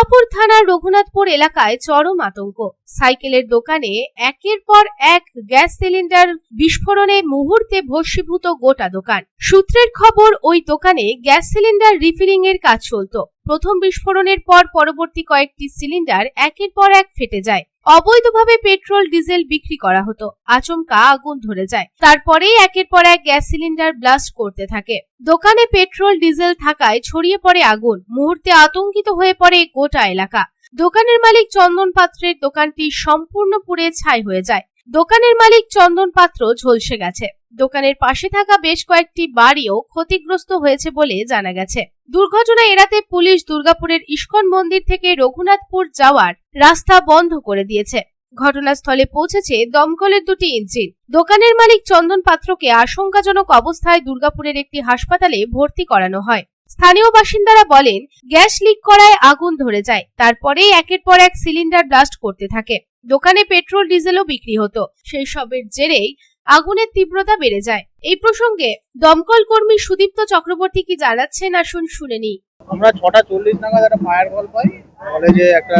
দুর্গাপুর থানার রঘুনাথপুর এলাকায় চরম আতঙ্ক। সাইকেলের দোকানে একের পর এক গ্যাস সিলিন্ডার বিস্ফোরণে মুহূর্তে ভস্মীভূত গোটা দোকান। সূত্রের খবর, ওই দোকানে গ্যাস সিলিন্ডার রিফিলিং এর কাজ চলতো। প্রথম বিস্ফোরণের পর পরবর্তী কয়েকটি সিলিন্ডার একের পর এক ফেটে যায়। অবৈধভাবে পেট্রোল, ডিজেল বিক্রি করা হতো। আচমকা আগুন ধরে যায়। তারপরেই একের পর এক গ্যাস সিলিন্ডার ব্লাস্ট করতে থাকে। দোকানে পেট্রোল, ডিজেল থাকায় ছড়িয়ে পড়ে আগুন। মুহূর্তে আতঙ্কিত হয়ে পড়ে গোটা এলাকা। দোকানের মালিক চন্দন পাত্রের দোকানটি সম্পূর্ণ পুড়ে ছাই হয়ে যায়। দোকানের মালিক চন্দন পাত্র ঝলসে গেছে। দোকানের পাশে থাকা বেশ কয়েকটি বাড়িও ক্ষতিগ্রস্ত হয়েছে বলে জানা গেছে। দুর্ঘটনা এড়াতে পুলিশ দুর্গাপুরের ইস্কন মন্দির থেকে রঘুনাথপুর যাওয়ার রাস্তা বন্ধ করে দিয়েছে। ঘটনাস্থলে পৌঁছেছে দমকলের দুটি ইঞ্জিন। দোকানের মালিক চন্দন পাত্রকে আশঙ্কাজনক অবস্থায় দুর্গাপুরের একটি হাসপাতালে ভর্তি করানো হয়। স্থানীয় বাসিন্দারা বলেন, গ্যাস লিক করায় আগুন ধরে যায়, তারপরেই একের পর এক সিলিন্ডার ব্লাস্ট করতে থাকে। দোকানে পেট্রোল ডিজেলও বিক্রি হতো। সেই সবের জেরেই আগুনের তীব্রতা বেড়ে যায়। এই প্রসঙ্গে দমকল কর্মী সুদীপ্ত চক্রবর্তী কি জানাচ্ছেন? আসুন শুনে নিই। আমরা ছটা চল্লিশ নাগাদ একটা ফায়ার কল পাই। কলেজে একটা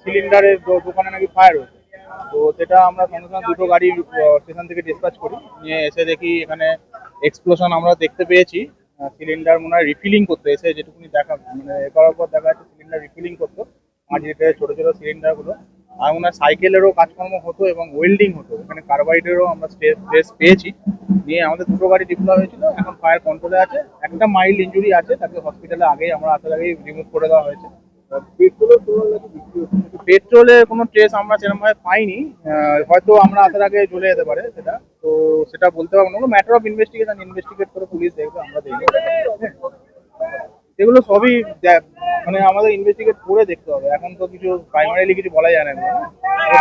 সিলিন্ডারের দোকানে নাকি ফায়ার হয়েছে। তো সেটা আমরা সঙ্গে সঙ্গে দুটো গাড়ি স্টেশন থেকে ডিসপ্যাচ করি। নিয়ে এসে দেখি এখানে এক্সপ্লোশন আমরা দেখতে পেয়েছি। সিলিন্ডার মনে হয় রিফিলিং করতে। এসে যেটুকুনি দেখা মানে এ করার পর দেখা যাচ্ছে সিলিন্ডার রিফিলিং করতো। মাঝিতে ছোট ছোট সিলিন্ডারগুলো। আর হয় সাইকেলেরও কাজকর্ম হতো এবং ওয়েল্ডিং হতো। ওখানে কার্বাইডেরও আমরা স্পেস পেয়েছি। নিয়ে আমাদের দুটো গাড়ি ডিপ্লয় হয়েছিল এখন ফায়ার কন্ট্রোলে আছে। একটা মাইল্ড ইঞ্জুরি আছে তাকে হসপিটালে আগেই আমরা আসার আগেই রিমুভ করে দেওয়া হয়েছে। পেট্রোলের কোনো ট্রেস আমরা সেরকমভাবে পাইনি। হয়তো আমরা আসার আগে চলে যেতে পারে সেটা। তো সেটা বলতে পারব না। ম্যাটার অফ ইনভেস্টিগেশন ইনভেস্টিগেট করে পুলিশ দেখবে আমরা দেখব। এগুলো সবই মানে আমাদের ইনভেস্টিগেট করে দেখতে হবে। এখন তো কিছু প্রাইমারিলি কিছু বলা যায় না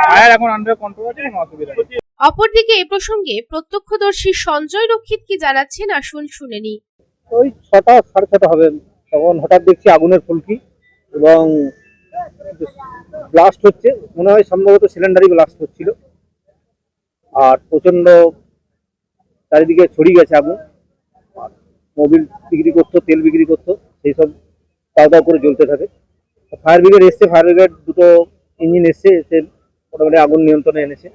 ফায়ার এখন আন্ডার কন্ট্রোল আছে কোনো অসুবিধা নেই। অপরদিকে এ প্রসঙ্গে প্রত্যক্ষদর্শী সঞ্জয় রক্ষিত কি জানাচ্ছেন আসুন শুনে নিই। ওই ছটা সাড়ে ছটা হবে। তখন হঠাৎ দেখছি আগুনের ফুলকি এবং ব্লাস্ট হচ্ছে। মনে হয় সম্ভবত সিলিন্ডারই ব্লাস্ট হচ্ছিল। আর প্রচণ্ড চারিদিকে ছড়িয়ে গেছে আগুন। আর মোবিল বিক্রি করতো তেল বিক্রি করতো সেই সব দাও দাও করে জ্বলতে থাকে। ফায়ার ব্রিগেড এসছে ফায়ার ব্রিগেড দুটো ইঞ্জিন এসছে, এসে মোটামুটি আগুন নিয়ন্ত্রণে এনেছে।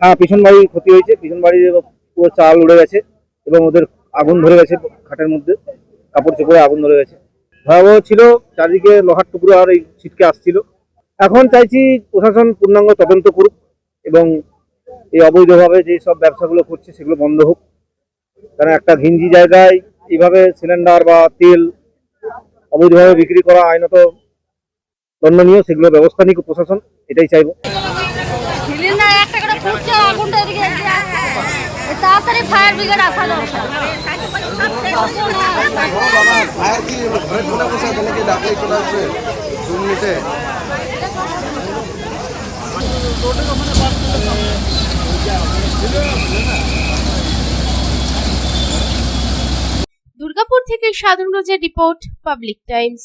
হ্যাঁ পিছন বাড়ির ক্ষতি হয়েছে, পিছন বাড়ির পুরো চাল উড়ে গেছে এবং ওদের আগুন ধরে গেছে খাটের মধ্যে, কাপড় চোপড়ে আগুন ধরে গেছে। ভয়াবহ ছিল, চারিদিকে লোহার টুকরো আর এই ছিটকে আসছিল। এখন চাইছি প্রশাসন পূর্ণাঙ্গ তদন্ত করুক এবং এই অবৈধভাবে যে সব ব্যবসাগুলো করছে, সেগুলো বন্ধ হোক। কারণ একটা ঘিঞ্জি জায়গায় এইভাবে সিলিন্ডার বা তেল অবৈধভাবে বিক্রি করা আইনত দণ্ডনীয়, সেগুলো ব্যবস্থা নিক প্রশাসন, এটাই চাইব। তাড়াতাড়ি ফায়ার ব্রিগেড আসা দরকার ফায়ার কি ঘরে ঢুকে বসে আছে নাকি ডাকলেই চলে আসবে দু মিনিটে দুর্গাপুর থেকে সাধারণ রোজের report public times.